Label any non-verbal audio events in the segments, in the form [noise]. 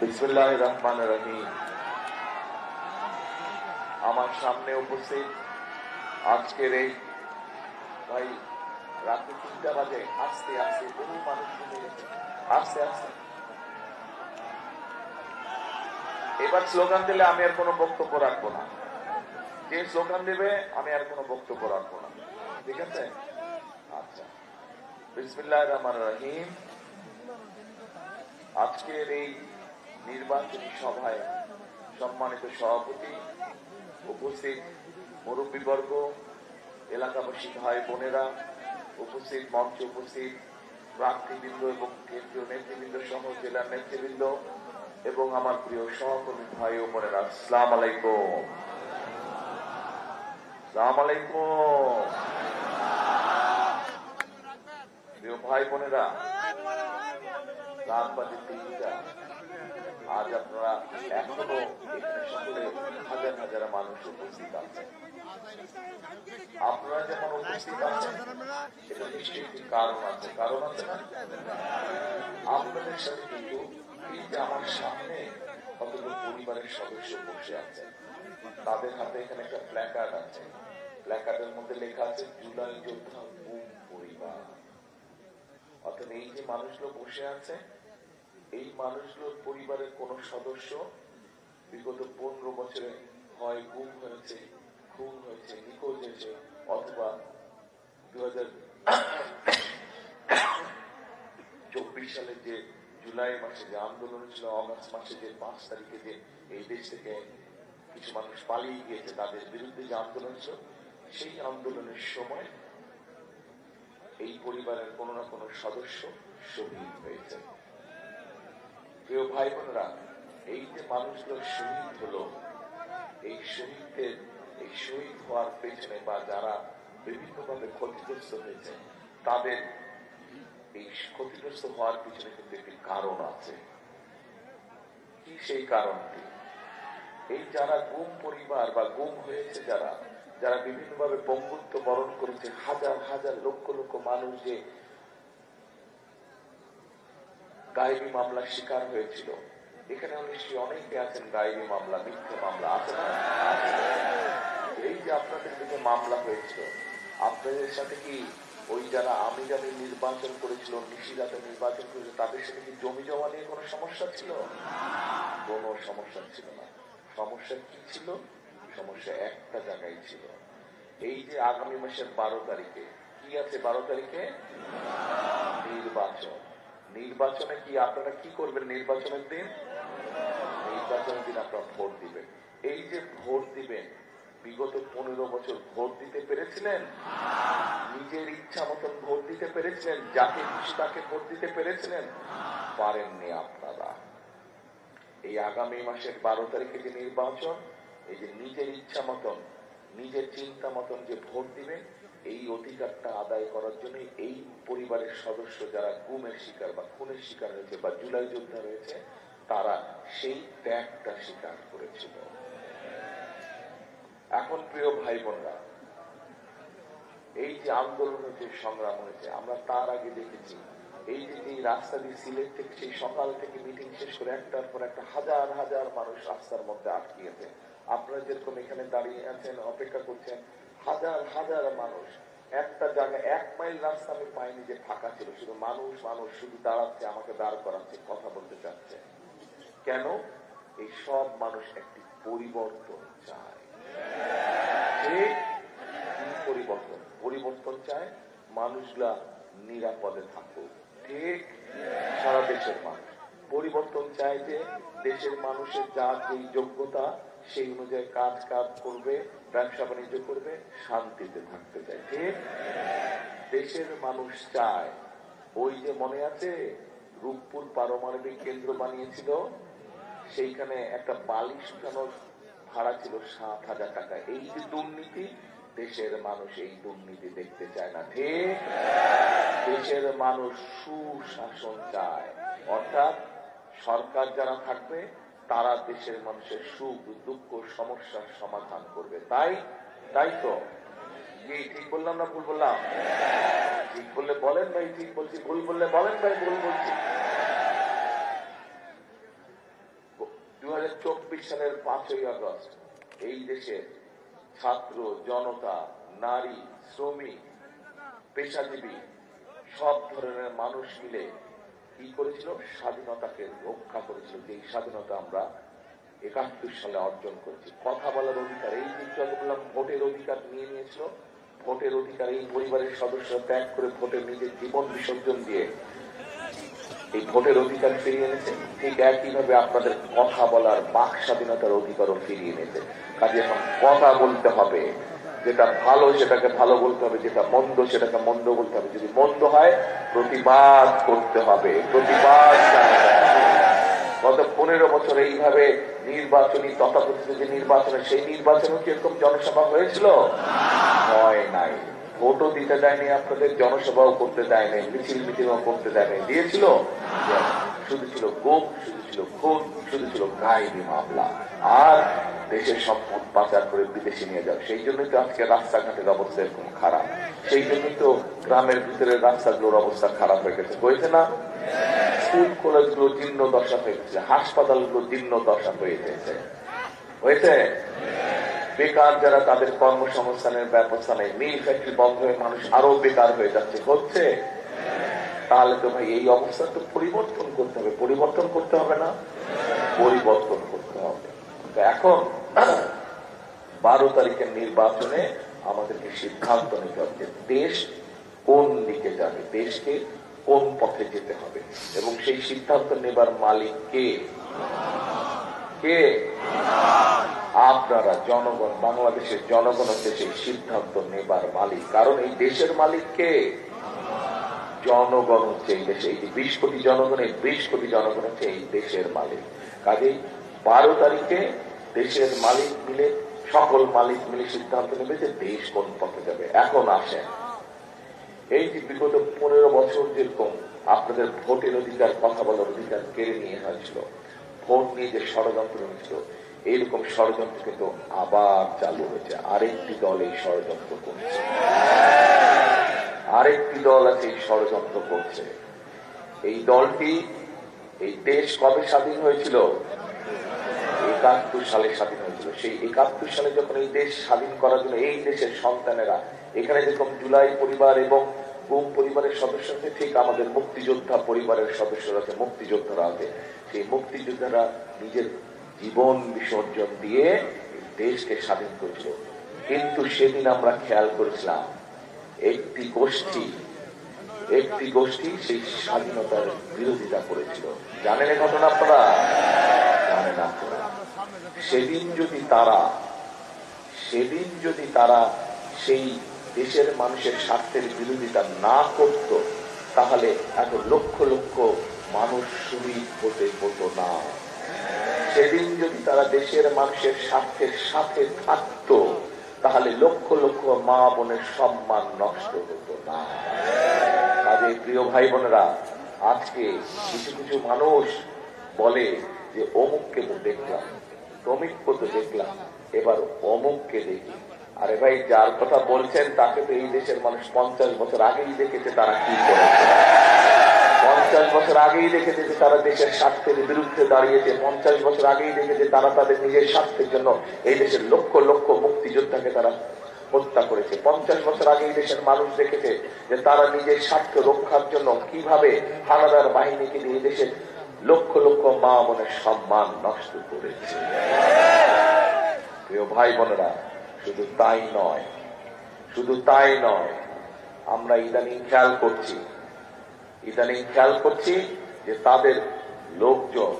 বিসমুল্লাহ রহমান রহিম। আমার সামনে উপস্থিত আজকের এই, ভাই, রাত্রি তিনটা বাজে, আস্তে আস্তে, বহু মানুষ আস্তে আস্তে। এবার স্লোগান দিলে আমি আর কোনো বক্তব্য রাখব না। যে স্লোগান দেবে, আমি আর কোনো বক্তব্য রাখব না। ঠিক আছে? আচ্ছা। বিসমিল্লাহ রহমান রহিম। আজকের এই নির্বাচনী সভায় সম্মানিত সভাপতি, উপস্থিত মুরব্বীবর্গ, এলাকাবাসী ভাই বোনেরা, উপস্থিত মঞ্চে উপস্থিত প্রার্থীবৃন্দ এবং কেন্দ্রীয় নেতৃবৃন্দ সহ জেলার নেতৃবৃন্দ এবং আমার প্রিয় সহকর্মী ভাই ও বোনেরা, আসসালাম আলাইকুম। সালাম আলাইকুম। প্রিয় ভাই বোনেরা, রাত বাজে তিনটা। আজ আপনারা এখনও হাজার হাজার মানুষ উপস্থিত আছেন। আপনারা যেমন উপস্থিত আছেন এটা নিশ্চয়ই একটি কারণ আছে। কারণ আছে না আপনাদের সাথে কিন্তু এই যে আমার সামনে কতগুলো পরিবারের সদস্য বসে আছেন তাদের হাতে এখানে একটা প্ল্যাকার্ড আছে। প্ল্যাকার্ডের মধ্যে লেখা আছে জুলাই যোদ্ধা পরিবার। অর্থাৎ এই যে মানুষগুলো বসে আছে এই মানুষগুলোর পরিবারের কোন সদস্য বিগত পনেরো বছরে হয়, গুম হয়েছে, খুন হয়েছে, নিখোঁজ হয়েছে, অথবা দু চব্বিশ সালে যে জুলাই মাসে যে আন্দোলন ছিল, অগস্ট মাসে যে পাঁচ তারিখে যে এই দেশ থেকে কিছু মানুষ পালিয়ে গিয়েছে, তাদের বিরুদ্ধে যে আন্দোলন ছিল, সেই আন্দোলনের সময় এই পরিবারের কোন না কোন সদস্য শহীদ হয়েছে। প্রিয় ভাই বোনেরা এই যে মানুষগুলো শহীদ হলো, এই শহীদদের, এই শহীদ হওয়ার পেছনে বা যারা বিভিন্নভাবে ক্ষতিগ্রস্ত হয়েছে, তাদের এই ক্ষতিগ্রস্ত হওয়ার পিছনে কিন্তু একটি কারণ আছে। কি সেই কারণটি? এই যারা গুম পরিবার বা গুম হয়েছে যারা যারা বিভিন্নভাবে পঙ্গুত্ব বরণ করেছে, হাজার হাজার লক্ষ লক্ষ মানুষ যে গায়েবী মামলার শিকার হয়েছিল। এখানে নিশ্চয়ই অনেকে আছেন, গায়েবী মামলা, মিথ্যে মামলা আছে না? এই যে আপনাদের দিকে মামলা হয়েছিল, আপনাদের সাথে কি ওই যারা আমি যাদের নির্বাচন করেছিল, নিশিরাতে নির্বাচন করেছিল, তাদের সাথে কি জমি জমা নিয়ে কোনো সমস্যা ছিল? কোনো সমস্যা ছিল না। সমস্যা কি ছিল? সমস্যা একটা জায়গায় ছিল। এই যে আগামী মাসের বারো তারিখে, কি আছে বারো তারিখে? নির্বাচন। নির্বাচনে কি আপনারা কি করবেন নির্বাচনের দিন? নির্বাচনের দিন আপনারা ভোট দিবেন। এই যে ভোট দিবেন, বিগত পনেরো বছর ভোট দিতে পেরেছিলেন? নিজের ইচ্ছা মতন ভোট দিতে পেরেছিলেন? যাকে খুশি তাকে ভোট দিতে পেরেছিলেন? পারেননি আপনারা। এই আগামী মাসের বারো তারিখে যে নির্বাচন, এই যে নিজের ইচ্ছা মতন, নিজের চিন্তা মতন যে ভোট দিবেন, এই অধিকারটা আদায় করার জন্য এই পরিবারের সদস্য যারা গুমের শিকার বা খুনের শিকার হয়েছে বা জুলাই যোদ্ধা রয়েছে, তারা সেই ত্যাগটা স্বীকার করেছিল। এখন প্রিয় ভাই বোনরা এই যে আন্দোলনের যে সংগ্রাম হয়েছে, আমরা তার আগে দেখেছি, এই যে এই রাস্তা দিয়ে সিলেট থেকে, সেই সকাল থেকে মিটিং শেষ করে একটার পর একটা হাজার হাজার মানুষ রাস্তার মধ্যে আটকিয়েছে আপনারা যেরকম এখানে দাঁড়িয়ে আছেন, অপেক্ষা করছেন, হাজার হাজার মানুষ একটা জায়গায় এক মাইল রাস্তা আমি পাইনি যে ফাঁকা ছিল, শুধু মানুষ মানুষ শুধু দাঁড়াচ্ছে, আমাকে দাঁড় করাচ্ছে, কথা বলতে চাচ্ছে। কেন? এই সব মানুষ একটি পরিবর্তন চায়। পরিবর্তন? পরিবর্তন চায় মানুষগুলা নিরাপদে থাকুক। ঠিক? সারা দেশের মানুষ। পরিবর্তন চায় যে দেশের মানুষের যা যেই যোগ্যতা সেই অনুযায়ী কাজ কাজ করবে, ব্যবসা বাণিজ্য করবে, শান্তিতে থাকতে চায়। ঠিক দেশের মানুষ চায়। ওই যে মনে আছে, রূপপুর পারমাণবিক কেন্দ্র বানিয়েছিল, সেইখানে একটা বালিশ শুকানোর ভাড়া ছিল সাত হাজার টাকা। এই যে দুর্নীতি, দেশের মানুষ এই দুর্নীতি দেখতে চায় না। ঠিক দেশের মানুষ সুশাসন চায়। অর্থাৎ সরকার যারা থাকবে তারা দেশের মানুষের সুখ, দুঃখ, সমস্যার সমাধান করবে। তাই তাই তো। ঠিক বললাম না ভুল বললাম? ঠিক বললে বলেন ভাই, ঠিক বলছি। ভুল বললে বলেন ভাই, ভুল বলছি। সালের পাঁচই আগস্ট, এই দেশের ছাত্র, জনতা, নারী, শ্রমিক, পেশাজীবী, সব ধরনের মানুষ মিলে কি করেছিল? স্বাধীনতাকে রক্ষা করেছিল। যে স্বাধীনতা আমরা একাত্তর সালে অর্জন করেছি। কথা বলার অধিকার, এই যে বললাম, ভোটের অধিকার নিয়ে নিয়েছিল। ভোটের অধিকার, এই পরিবারের সদস্যরা ত্যাগ করে ভোটের নিজের জীবন বিসর্জন দিয়ে এই ভোটের অধিকার ফিরিয়ে এনেছে। ঠিক একইভাবে আপনাদের কথা বলার বাক স্বাধীনতার অধিকারও ফিরিয়ে এনেছে। কাজে এখন কথা বলতে হবে। যেটা ভালো সেটাকে ভালো বলতে হবে, যেটা মন্দ সেটাকে মন্দ বলতে হবে। যদি মন্দ হয়, প্রতিবাদ করতে হবে, প্রতিবাদ গত পনেরো বছর এইভাবে নির্বাচনী তথাকথিত যে নির্বাচনে, সেই নির্বাচনে কি এরকম জনসভা হয়েছিল? হয় নাই। ভোটও দিতে দেয়নি আপনাদের, জনসভাও করতে দেয়নি মিছিল মিটিংও করতে দেয়নি। দিয়েছিল? শুধু ছিল গোপ, শুধু ছিল খুন শুধু ছিল গায়েবী মামলা। আর দেশের সম্পদ পাচার করে বিদেশে নিয়ে যাও, সেই জন্যই তো আজকে রাস্তাঘাটের অবস্থা এরকম খারাপ। সেই জন্যই তো গ্রামের ভিতরে রাস্তাগুলোর অবস্থা খারাপ হয়ে গেছে, হয়েছে না? স্কুল, কলেজগুলো জীর্ণ দশা হয়ে গেছে, হাসপাতালগুলো জীর্ণ দশা হয়ে গেছে। হয়েছে? বেকার যারা তাদের কর্মসংস্থানের ব্যবস্থা নেই মিল ফ্যাক্টরি বন্ধ হয়ে মানুষ আরও বেকার হয়ে যাচ্ছে, হচ্ছে? তাহলে তো ভাই এই অবস্থা তো পরিবর্তন করতে হবে। পরিবর্তন করতে হবে না, পরিবর্তন করতে হবে। এখন [clears throat] বারো তারিখের নির্বাচনে আমাদেরকে সিদ্ধান্ত নিতে হবে যে দেশ কোন দিকে যাবে, দেশকে কোন পথে যেতে হবে। এবং সেই সিদ্ধান্ত নেবার মালিক কে? কে? আপনারা, জনগণ, বাংলাদেশের জনগণ হচ্ছে সেই সিদ্ধান্ত নেবার মালিক। কারণ এই দেশের মালিক কে? জনগণ হচ্ছে এই দেশে, এই যে বিশ কোটি জনগণের বিশ কোটি জনগণ হচ্ছে এই দেশের মালিক। কাজেই বারো তারিখে দেশের মালিক মিলে, সকল মালিক মিলে সিদ্ধান্ত নেবে যে দেশ কোন পথে যাবে। এখন আসেন। এই যে বিগত পনেরো বছর যেরকম আপনাদের ভোটের অধিকার, কথা বলার অধিকার কেড়ে নিয়ে হয়েছিল ভোট নিয়ে যে ষড়যন্ত্র হয়েছিল, এইরকম ষড়যন্ত্র কিন্তু আবার চালু হয়েছে। আরেকটি দল এই ষড়যন্ত্র করছে। আরেকটি দল আছে এই ষড়যন্ত্র করছে। এই দলটি এই দেশ কবে স্বাধীন হয়েছিল? একাত্তর সালে স্বাধীন হয়েছিল। সেই একাত্তর সালে যখন এই দেশ স্বাধীন করার জন্য এই দেশের সন্তানেরা, এখানে যেরকম জুলাই পরিবার এবং গুম পরিবারের সদস্য আছে, ঠিক আমাদের মুক্তিযোদ্ধা পরিবারের সদস্যরা আছে, মুক্তিযোদ্ধারা আছে। সেই মুক্তিযোদ্ধারা নিজের জীবন বিসর্জন দিয়ে দেশকে স্বাধীন করেছিল। কিন্তু সেদিন আমরা খেয়াল করেছিলাম একটি গোষ্ঠী একটি গোষ্ঠী সেই স্বাধীনতার বিরোধিতা করেছিল। জানেন এ ঘটনা আপনারা? জানেন আপনারা। সেদিন যদি তারা, সেদিন যদি তারা সেই দেশের মানুষের স্বার্থের বিরোধিতা না করত, তাহলে এত লক্ষ লক্ষ মানুষ শহীদ হতে হতো না। সেদিন যদি তারা দেশের মানুষের স্বার্থের সাথে থাকত তাহলে লক্ষ লক্ষ মা বোনের সম্মান নষ্ট হতো না। কাজে প্রিয় ভাই বোনেরা, আজকে কিছু কিছু মানুষ বলে যে অমুককে দেখলাম তমিককে তো দেখলাম, এবার অমুককে দেখি। আরে ভাই, যার কথা বলছেন তাকে তো এই দেশের মানুষ পঞ্চাশ বছর আগেই দেখেছে, তারা কি করেছে? পঞ্চাশ বছর আগেই দেখেছে যে তারা দেশের স্বার্থের বিরুদ্ধে দাঁড়িয়েছে। পঞ্চাশ বছর আগেই দেখেছে তারা তাদের নিজের স্বার্থের জন্য এই দেশের লক্ষ লক্ষ মুক্তিযোদ্ধাকে তারা হত্যা করেছে। পঞ্চাশ বছর আগে দেশের মানুষ দেখেছে যে তারা নিজের স্বার্থ রক্ষার জন্য কীভাবে হানাদার বাহিনীকে দিয়ে দেশের লক্ষ লক্ষ মা বোনের সম্মান নষ্ট করেছে। প্রিয় ভাই বোনেরা, শুধু তাই নয়, শুধু তাই নয়, আমরা ইদানিং খেয়াল করছি ইদানিং খেয়াল করছি যে তাদের লোকজন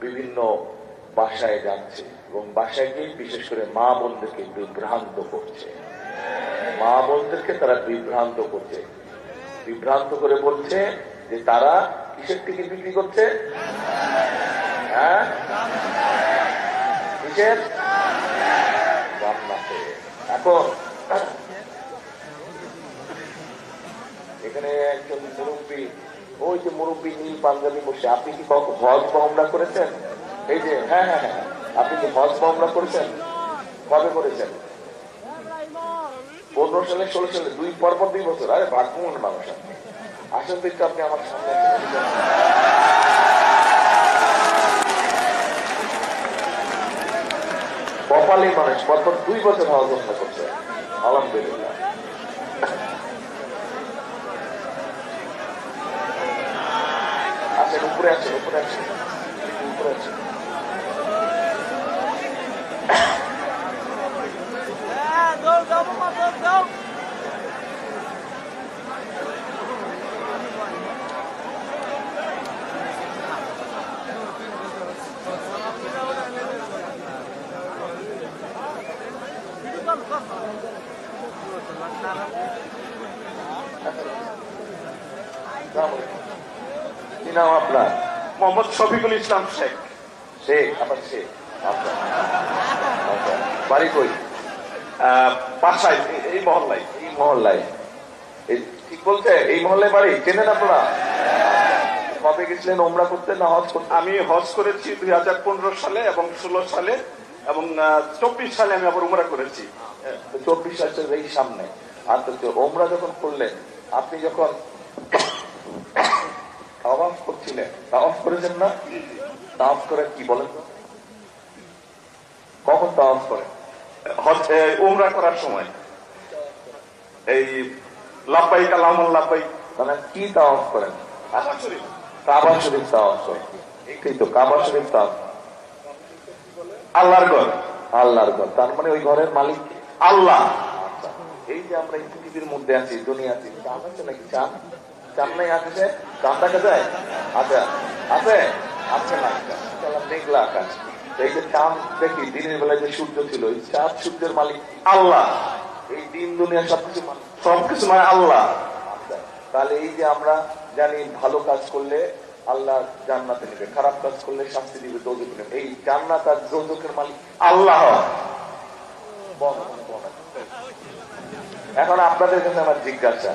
বিভিন্ন বাসায় যাচ্ছে এবং বাসায় গিয়ে বিশেষ করে মা বোনদেরকে বিভ্রান্ত করছে। মা বোনদেরকে তারা বিভ্রান্ত করছে। বিভ্রান্ত করে বলছে যে তারা কিসের থেকে বিক্রি করছে? হ্যাঁ? এখন এখানে একজন মুরব্বী, ওই যে মুরব্বী নীল পাঞ্জাবি বসে আপনি কি হজ মামলা করেছেন? এই যে হ্যাঁ হ্যাঁ হ্যাঁ আপনি কি হজ মামলা করেছেন? কবে করেছেন? পনেরো সালে, ষোলো সালে, দুই পরপর দুই বছর। আরে ভাগ্যমন মানুষ আসেন তো একটু আপনি আমার সামনে। এসে মানুষ। পরপর দুই বছর ওমরা করছে। আলহামদুলিল্লাহ আছেন উপরে আছেন উপরে আছেন উপরে আছেন দৌড় দাও মামা দৌড় দাও আসসালামু আলাইকুম। কি নাম আপনার। মোহাম্মদ শফিকুল ইসলাম শেখ। শেখ আমার শেখ আচ্ছা। আচ্ছা। বাড়ি কই? বাসায় এই মহল্লায়। এই মহল্লায়। এই ঠিক বলছে এই মহল্লায় বাড়ি? চেনেন আপনারা? কবে গেছিলেন ওমরা করতে না হজ করতে? আমি হজ করেছি দুই হাজার পনেরো সালে এবং ষোলো সালে এবং চব্বিশ সালে আমি আবার উমরা করেছি। চব্বিশ সালের এই সামনে। আর তো ওমরা যখন করলেন আপনি যখন তাওয়াফ করছিলেন তাওয়াফ করেছেন না? তাওয়াফ করে কি বলেন? কখন তাওয়াফ করেন এ, উমরা করার সময়। এই লাভবাই কালাম লাভবাই মানে কি তাওয়াফ করেন? কাবা শরীফ। তাওয়াফ করেন এই তো কাবা শরীফ তাওয়াফ। আল্লাহর ঘর। আল্লাহর ঘর। তার মানে ওই ঘরের মালিক আল্লাহ। এই যে আমরা এই পৃথিবীর মধ্যে আছি দুনিয়া আছি চাঁদ আছে নাকি চাঁদ আচ্ছা আছে? আছে না? মেঘলা আকাশ। এই যে দেখি দিনের বেলায় যে সূর্য ছিল এই সূর্যের মালিক আল্লাহ। এই দিন দুনিয়া সবকিছু সবকিছু মানে আল্লাহ। আচ্ছা, তাহলে এই যে আমরা জানি ভালো কাজ করলে আল্লাহ জান্নাতে নেবে খারাপ কাজ করলে শাস্তি দিবে দোজক নেবে। এই জান্নাত আর দোজকের মালিক আল্লাহ। এখন আপনাদের কাছে আমার জিজ্ঞাসা